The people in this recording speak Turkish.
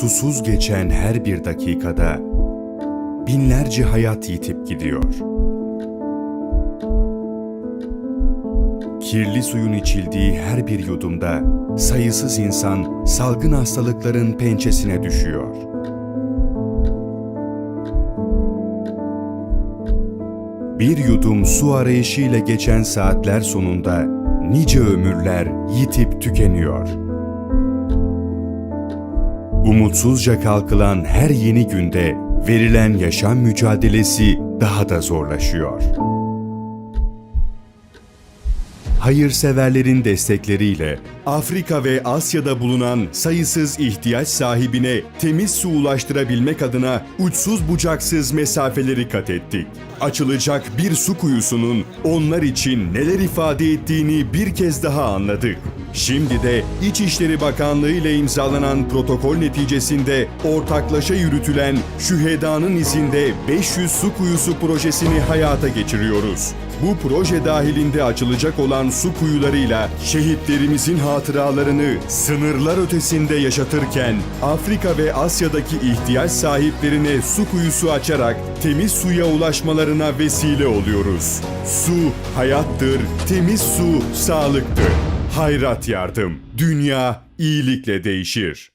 Susuz geçen her bir dakikada binlerce hayat yitip gidiyor. Kirli suyun içildiği her bir yudumda sayısız insan salgın hastalıkların pençesine düşüyor. Bir yudum su arayışıyla geçen saatler sonunda nice ömürler yitip tükeniyor. Umutsuzca kalkılan her yeni günde verilen yaşam mücadelesi daha da zorlaşıyor. Hayırseverlerin destekleriyle Afrika ve Asya'da bulunan sayısız ihtiyaç sahibine temiz su ulaştırabilmek adına uçsuz bucaksız mesafeleri kat ettik. Açılacak bir su kuyusunun onlar için neler ifade ettiğini bir kez daha anladık. Şimdi de İçişleri Bakanlığı ile imzalanan protokol neticesinde ortaklaşa yürütülen Şüheda'nın izinde 500 su kuyusu projesini hayata geçiriyoruz. Bu proje dahilinde açılacak olan su kuyularıyla şehitlerimizin hatıralarını sınırlar ötesinde yaşatırken Afrika ve Asya'daki ihtiyaç sahiplerine su kuyusu açarak temiz suya ulaşmalarına vesile oluyoruz. Su hayattır, temiz su sağlıktır. Hayrat yardım. Dünya iyilikle değişir.